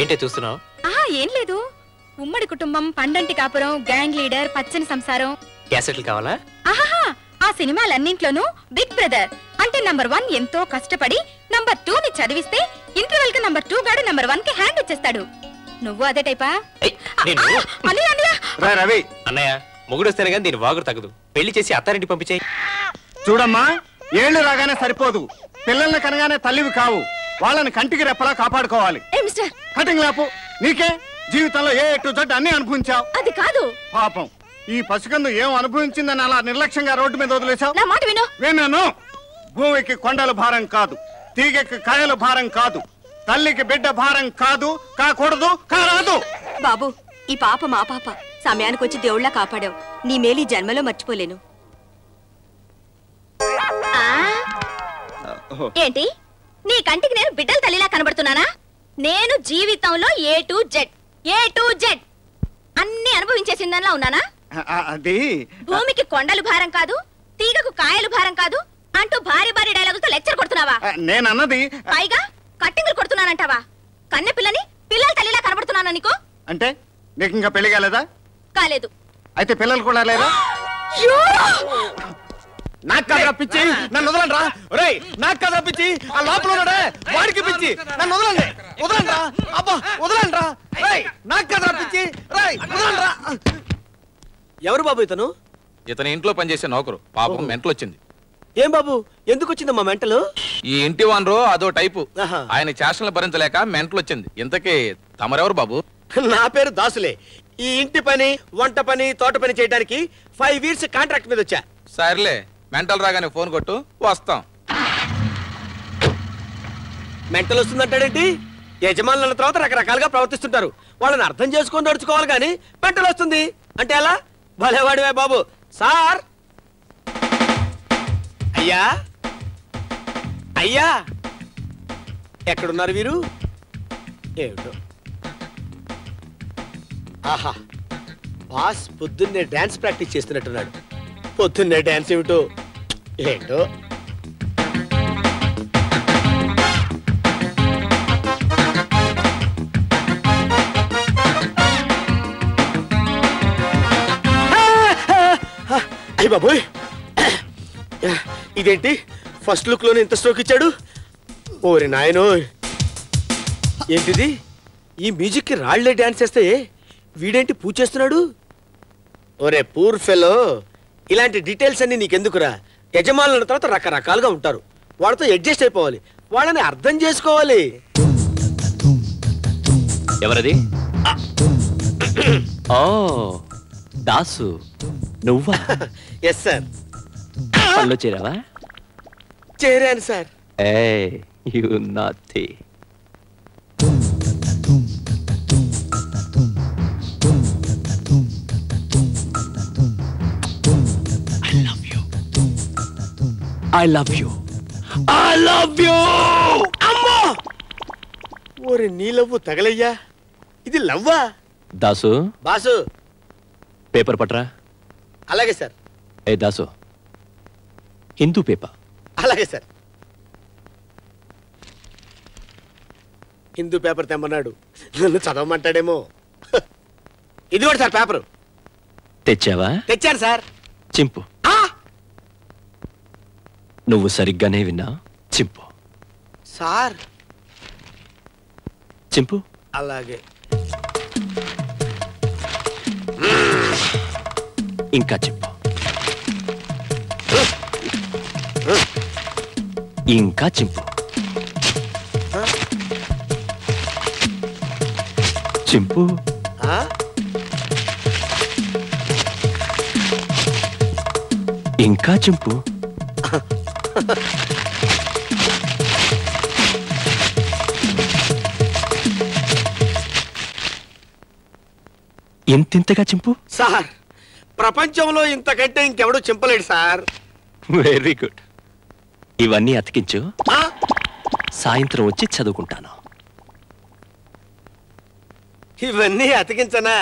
ఏంటి చూస్తున్నావు? ఆహా ఏం లేదు. ఉమ్మడి కుటుంబం పండంటి కాపురం గ్యాంగ్ లీడర్ పచ్చని సంసారం. క్యాసెట్లు కావాలా? ఆహాహా ఆ సినిమాలన్నింట్లోనూ బిగ్ బ్రదర్. అంటే నంబర్ వన్ ఎంతో కష్టపడి నంబర్ టూ ని చదివిస్తే ఇంటర్వెల్కి నంబర్ టూ గాడు నంబర్ వన్కి హ్యాండ్ ఇచ్చేస్తాడు. నువ్వు అదే టైపా? ఏయ్, నేను అన్నయ్య అన్నయ్య. రా రవి. అన్నయ్య మొగుడు వస్తేనే కానీ దీని వాగుడు తగ్గదు. పెళ్ళి చేసి అత్తారింటి పంపించేయి. చూడమ్మా ఏళ్ళు రాగానే సరిపోదు. పిల్లల్ని కనగానే తల్లివి కావు. వాళ్ళని కంటికి రెప్పలా కాపాడుకోవాలి. కటింగ్ లేపు. నీకే? జీవితంలో ఏ టు జడ్ అన్ని అనుభవించావు? అది కాదు. పాపం. ఈ పసికందు ఏం అనుభవించిందని అలా నిర్లక్ష్యంగా రోడ్డు మీద వదిలేశావు? నా మాట విను. విన్నాను భూమికి కొండల భారం కాదు. తీగకి కాయల భారం కాదు. తల్లికి బిడ్డ భారం కాదు. కాకూడదు కారాదు. బాబు ఈ పాప మా పాప. సమయానికి వచ్చి దేవుళ్ళ కాపాడావు. నీ మేలు ఈ జన్మలో మర్చిపోలేను. ఏంటి? నీ కంటికి నేను బిడ్డల తల్లిలా కనబడుతున్నానా? నేను జీవితంలో A to Z A to Z అన్ని అనుభవించేసిందనిలా ఉన్నానా? అది భూమికి కొండలు భారం కాదు తీగకు కాయలు భారం కాదు అంటూ భారీ భారీ డైలాగులతో లెక్చర్ కొడుతున్నావా? నేనన్నది పైగా కట్టింగులు కొడుతున్నానంటావా? కన్నె పిల్లని పిల్లల తల్లిలా కనబడుతున్నానా నీకు? అంటే నీకు ఇంకా పెళ్ళి కాలేదా? కాలేదు. అయితే పిల్లలు కూడా లేరా? నాకు కదరా పిచ్చి. నన్ను వదలండి రా ఒరేయ్ నాకు కదరా పిచ్చి. ఆ లోపల ఉన్నాడే. వాడికి పిచ్చి. నన్ను వదలండి. వదలండి రా అబ్బా వదలండి రా రేయ్ నాకు కదరా పిచ్చి. రేయ్ వదలండి రా ఎవరు బాబు ఇతను? ఇతని ఇంట్లో పనిచేసే నౌకరు. పాపం మెంటలు వచ్చింది ఏం బాబు? ఎందుకు వచ్చిందమ్మా మెంటలు? ఈ ఇంటి వనరు అదో టైపు. ఆహా. ఆయన చేష్టలు భరించలేక మెంటలు వచ్చింది ఇంతకీ తమరెవరు బాబు? నా పేరు దాసులే. ఈ ఇంటి పని వంట పని తోట పని చేయడానికి ఫైవ్ ఇయర్స్ కాంట్రాక్ట్ మీద వచ్చా. సర్లే. మెంటల్ రాగానే ఫోన్ కొట్టు వస్తాం. మెంటల్ వస్తుందంటాడేంటి? యజమానుల తర్వాత రకరకాలుగా ప్రవర్తిస్తుంటారు. వాళ్ళని అర్థం చేసుకొని నడుచుకోవాలి కానీ మెంటల్ వస్తుంది. అంటే ఎలా? భలేవాడివే బాబు. సార్! అయ్యా! అయ్యా! ఎక్కడున్నారు వీరు? ఏమిటో? ఆహా! బాస్ పొద్దున్నే డాన్స్ ప్రాక్టీస్ చేస్తున్నట్టున్నాడు. పొద్దున్నే డాన్స్ ఏమిటో? ఏంటో? అయ్య బాబోయ్. ఇదేంటి? ఫస్ట్ లుక్లోనే ఇంత స్ట్రోక్ ఇచ్చాడు? ఓరి నాయనో ఏంటిది? ఈ మ్యూజిక్కి రాళ్ళే డాన్స్ చేస్తే వీడేంటి పూజ చేస్తున్నాడు ఓరే పూర్ ఫెలో ఇలాంటి డీటెయిల్స్ అన్ని నీకెందుకురా? యజమానుల తర్వాత రకరకాలుగా ఉంటారు. వాళ్ళతో అడ్జస్ట్ అయిపోవాలి. వాళ్ళని అర్థం చేసుకోవాలి. ఎవరది? ఓ దాసు. నువ్వా? ఎస్ సార్ చేరావా? చేరాను సార్ ఏ యు నాథీ I love you I love you అమ్మో! ఓరి నీ లవ్వు తగలయ్యా. ఇది లవ్వా? దాసు. బాసు. పేపర్ పట్రా? అలాగే సార్. ఏ దాసు. హిందూ పేపర్. అలాగే సార్. హిందూ పేపర్ తెమ్మన్నాడు. నన్ను చదవమంటాడేమో. ఇది కూడా సార్ పేపరు. తెచ్చావా? తెచ్చాను సార్. చింపు! నువ్వు సరిగ్గానే విన్నా? చింపు. సార్. చింపు? అలాగే. ఇంకా చింపు. ఇంకా చింపు. చింపు? ఇంకా చింపు? ఇంతింతగా చింపు? సార్ ప్రపంచంలో ఇంతకంటే ఇంకెవడూ చింపలేడు సార్. వెరీ గుడ్ ఇవన్నీ అతికించు? సాయంత్రం వచ్చి చదువుకుంటాను. ఇవన్నీ అతికించనా?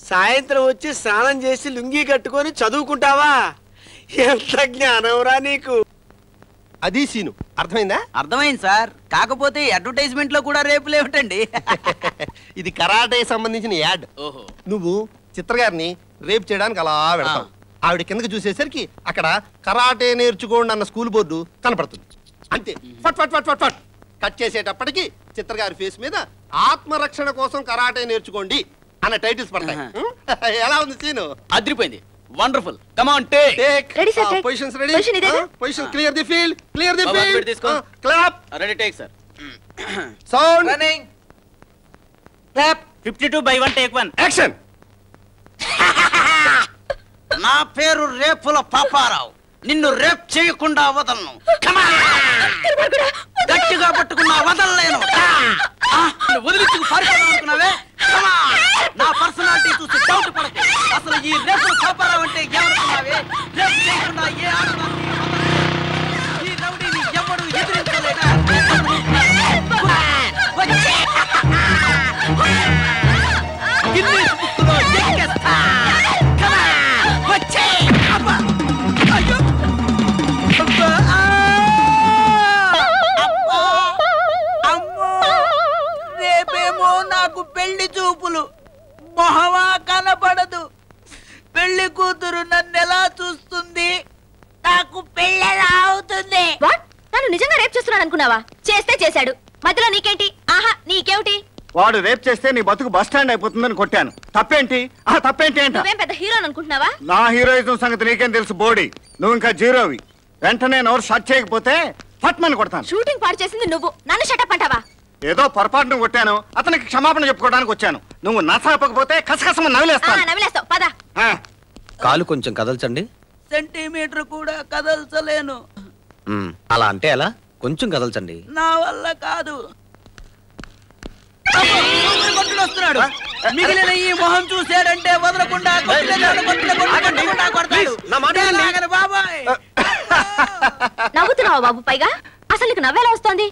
సాయంత్రం వచ్చి స్నానం చేసి లుంగీ కట్టుకొని చదువుకుంటావా? ఎంత జ్ఞానంరా నీకు? అది సీను. అర్థమైందా? అర్థమైంది సార్. కాకపోతే అడ్వర్టైజ్మెంట్లో కూడా రేపు లేవటండి. ఇది కరాటే సంబంధించిన యాడ్. ఓహో. నువ్వు చిత్రగారిని రేపు చేయడానికి అలా వెళ్తావు. ఆవిడ కిందకి చూసేసరికి అక్కడ కరాటే నేర్చుకోండి అన్న స్కూల్ బోర్డు కనపడుతుంది. అంతే. ఫట్ ఫట్ ఫట్ ఫట్ ఫట్. కట్ చేసేటప్పటికి చిత్రగారి ఫేస్ మీద ఆత్మరక్షణ కోసం కరాటే నేర్చుకోండి అన్న టైటిల్స్ పడతాయి? ఎలా ఉంది సీను? అదిరిపోయింది. Wonderful come on take take Ready, sir, take. Positions ready Position ఇదేగా? Position clear the field clear the field తీసుకో. Clap ready take sir sound running clap 52 by 1 take 1 action నా పేరు రేపుల పాపారావు. నిన్ను రేప్ చేయకుండా వదలను. Come on! గట్టిగా పట్టుకున్నా వదలలేను. వదిలించుకు పారిపోదాం అనుకున్నావే Come on! నా పర్సనాలిటీ చూసి డౌట్ పడకు అసలు ఈ రేపుల పాపారావు అంటే నాకు పెళ్ళి చూపులు. మొహమా కనపడదు పెళ్ళి కూతురు నన్నెలా చూస్తుంది? నాకు పెళ్ళెలా అవుతుంది. వాట్? నన్ను నిజంగా రేప్ చేస్తున్నాడు అనుకున్నావా? చేస్తే చేశాడు. మధ్యలో నీకేంటి? ఆహా నీకేమిటి? వాడు రేప్ చేస్తే నీ బతుకు బస్ స్టాండ్ అయిపోతుందని కొట్టాను. తప్పేంటి? ఆ తప్పేంటి పెద్ద హీరోని అనుకుంటున్నావా? నా హీరోయిజం సంగతి నీకేం తెలుసు బోడీ. నువ్వు ఇంకా జీరోవి. వెంటనే నోరు షట్ చేయకపోతే ఫట్మని కొడతాను. షూటింగ్ పాడు చేసింది నువ్వు. నన్ను షటప్ అంటావా? ఏదో పొరపాటును కొట్టాను. అతనికి క్షమాపణ చెప్పుకోవడానికి వచ్చాను. నువ్వు నసాపకపోతే కసకసమ ఆ, నవిలేస్తాను నవ్విలేస్తావు పద. ఆ, కాలు కొంచెం కదల్చండి. సెంటీమీటర్ కూడా కదల్చలేను. అలా అంటే ఎలా? కొంచెం కదల్చండి. నా వల్ల కాదు. కొట్టుడు వస్తున్నాడు. మిగిలిన ఈ మొహం చూశాడంటే వదలకుండా కొట్టలేదాడు, కొట్టలే, కొట్టలే, కొట్టకుండా కొడతాడు. నా మాట నేను వినండి. ఆగను బాబాయ్. నవ్వుతున్నావా బాబు పైగా? అసలు నీకు నవ్వేలా వస్తోంది?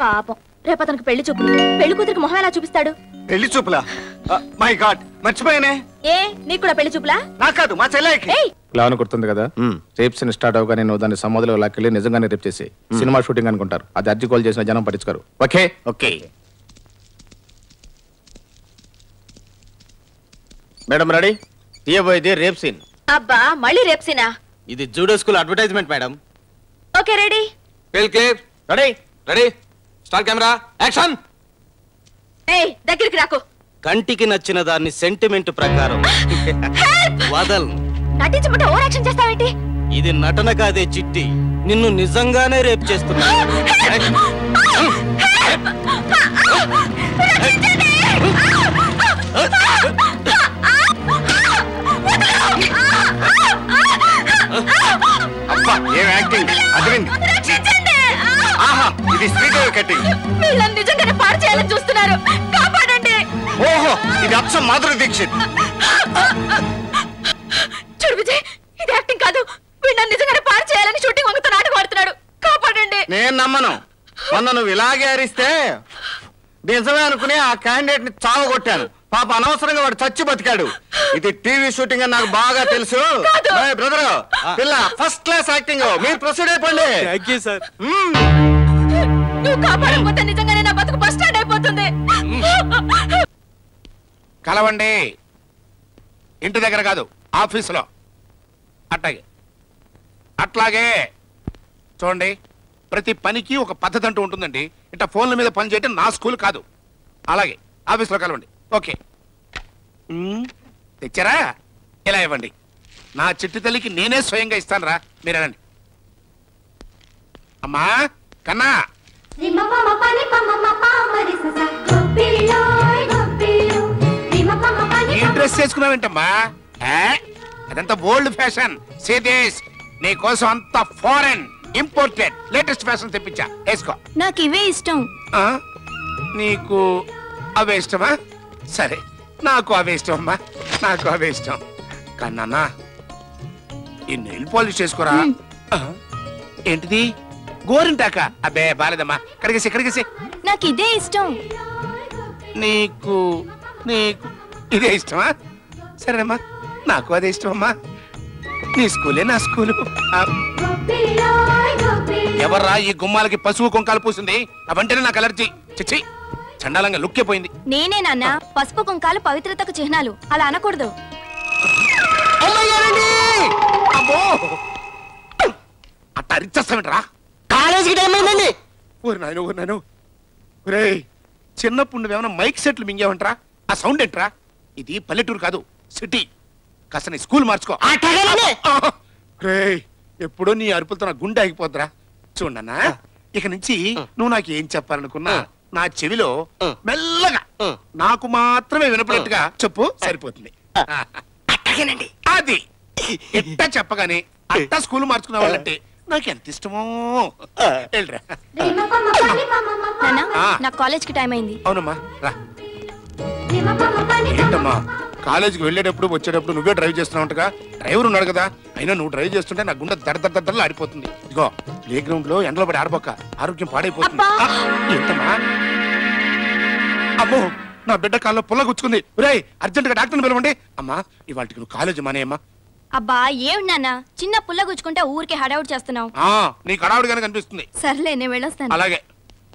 పాపం. రేపు అతనికి పెళ్ళి చూపు. పెళ్ళి కూతురికి మొహం ఎలా చూపిస్తాడు? పెళ్ళి చూపులా? My God మర్చిపోయానే? ఏ నీకు కూడా పెళ్ళి చూపులా? నాకు కాదు మా చెల్లెకి ప్లాన్ గుర్తుంది కదా? మ్మ్. రేప్ సీన్ స్టార్ట్ అవగానే నువ్వు దాన్ని సమాధిలో లాక్కెళ్ళి నిజంగానే రేప్ చేసి సినిమా షూటింగ్ అనుకుంటారు. అది అర్జీ కాల్ చేసిన జనం పట్టించుకోరు. Okay? Okay. Madam ready? తీయబోయేది rape scene. అబ్బా మళ్ళీ రేప్సినా ఇది judo school advertisement madam. Okay ready. Ready? Ready? Start camera action! ఏయ్ దగ్గరికి రాకు. కంటికి నచ్చిన దాన్ని సెంటిమెంట్ ప్రకారం. వదల్. నటించమంటే ఓవర్ యాక్షన్ చేస్తావేంటి? ఇది నటన కాదే చిట్టి. నిన్ను నిజంగానే రేప్ చేస్తున్నా. అబ్బా కట్టింగ్ వీళ్ళని నిజంగానే పాడు చేయాలని చూస్తున్నారు. కాపాడండి. ఓహో ఇది అచ్చం మాధురి దీక్షిత్. చూడు విజయ్ ఇది యాక్టింగ్ కాదు. వీళ్ళని నిజంగానే పాడు చేయాలని షూటింగ్ వంగుతో నాటకం ఆడుతున్నాడు. కాపాడండి. నేను నమ్మను. మొన్న నువ్వు ఇలాగే అరిస్తే నిజమే అనుకుని ఆ క్యాండిడేట్ని చావగొట్టాను. పాప అనవసరంగా వాడు చచ్చి బతికాడు. ఇది టీవీ షూటింగ్ అని నాకు బాగా తెలుసు. బ్రదర్ పిల్ల ఫస్ట్ క్లాస్ యాక్టింగ్ మీరు ప్రొసీడ్ అయిపోండి. Thank you sir. నువ్వు కాపాడకపోతే నిజంగానే నా బతుకు బస్ స్టాండ్ అయిపోతుంది. కలవండి. ఇంటి దగ్గర కాదు ఆఫీసులో. అట్లాగే. అట్లాగే. చూడండి ప్రతి పనికి ఒక పద్ధతి అంటూ ఉంటుందండి. ఇట్లా ఫోన్ల మీద పని చేయటం నా స్కూల్ కాదు. అలాగే ఆఫీసులో కలవండి. ఓకే. తెచ్చారా? ఇలా ఇవ్వండి. నా చిట్టి తల్లికి నేనే స్వయంగా ఇస్తాను రా మీరు అనండి అమ్మా కన్నా. ఈ డ్రెస్ వేసుకున్నావేంటమ్మా ఏ? అదంతా ఓల్డ్ ఫ్యాషన్ సేదేశ్ నీ కోసం అంత ఫారెన్ ఇంపోర్టెడ్ లేటెస్ట్ ఫ్యాషన్ తెప్పించా. వేసుకో. నాకు ఇవే ఇష్టం? నీకు అవే ఇష్టమా? సరే నాకు అవే ఇష్టం అమ్మా. నాకు అవే ఇష్టం. కన్నా ఈ నెయిల్ పాలిష్ చేసుకోరా? ఏంటిది? గోరింటాక. అబ్బే బాలేదమ్మా. కడిగేసి కడిగేసి. నాకు ఇదే ఇష్టం. నీకు నీకు. ఇదే ఇష్టమా? సరేనమ్మా. నాకు అదే ఇష్టమమ్మా. నీ స్కూలే నా స్కూలు. ఎవర్రా ఈ గుమ్మాలకి పశువు కుంకాలు పూసింది? అవంటేనే నాకు అలర్జీ. చిచ్చి చండాలంగా లుక్కే పోయింది. నేనే నాన్న పసుపు కుంకాలు పవిత్రతకు చిహ్నాలు. అలా అనకూడదు. అట్ట అరిచేస్తావేంట్రా కాలేజీకి టైం అయిందండి ఊరి నాయన ఊరి నాయన. ఒరే చిన్నప్పుడు నువ్వేమైనా మైక్ సెట్లు మింగావంట్రా? ఆ సౌండ్ ఏంట్రా? ఇది పల్లెటూరు కాదు సిటీ. కాస్త నీ స్కూల్ మార్చుకో. రే ఎప్పుడో నీ అరుపులతో నా గుండె ఆగిపోద్రా చూడన్నా ఇక నుంచి నువ్వు నాకు ఏం చెప్పాలనుకున్నా నా చెవిలో మెల్లగా నాకు మాత్రమే వినపడేట్టుగా చెప్పు సరిపోతుంది. అది. ఎట్టా చెప్పగానే అట్టా స్కూల్ మార్చుకునే వాళ్ళంటే నాకు ఎంత ఇష్టమో వెళ్ళరా నాన్న ఆ. నాకు కాలేజ్కి టైం అయింది. అవునమ్మా రా. ఏంటమ్మా కాలేజీకి వెళ్ళేటప్పుడు వచ్చేటప్పుడు నువ్వే డ్రైవ్ చేస్తున్నావుంటగా డ్రైవర్ ఉన్నాడు కదా అయినా నువ్వు డ్రైవ్ చేస్తుంటే నా గుండె దడ దడ దడలు ఆడిపోతుంది ఇదిగో ప్లే గ్రౌండ్లో ఎండలో పడి ఆడబోక ఆరోగ్యం పాడైపోతుంది. ఏంటమ్మా? అమ్మో నా బిడ్డ కాల్లో పుల్ల గుచ్చుకుంది. రే అర్జెంట్గా డాక్టర్ని పిలవండి. అమ్మా ఇవాళకి నువ్వు కాలేజీ మానేయమ్మా. అబ్బా ఏమిటి నాన్న? చిన్న పుల్ల గుచ్చుకుంటే ఊరికే హడావుడి చేస్తున్నావు. ఆ, నీకు అడావుడిగానే కనిపిస్తుంది. సర్లే నేను వెళ్ళొస్తాను. అలాగే.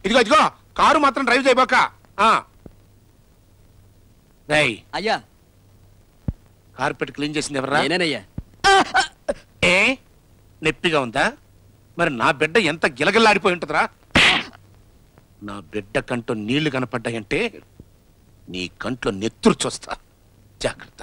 ఇదిగో ఇదిగో కారు మాత్రం డ్రైవ్ చేయబోక ఆ. రేయ్ అయ్యా. కార్పెట్ క్లీన్ చేసింది ఎవరా నేనేనయ్యా. ఏ? నొప్పిగా ఉందా? మరి నా బిడ్డ ఎంత గిలగిల్లాడిపోయి ఉంటుందిరా? నా బిడ్డ కంట్లో నీళ్ళు కనపడ్డాయంటే నీ కంట్లో నెత్తురు చూస్తా. జాగ్రత్త.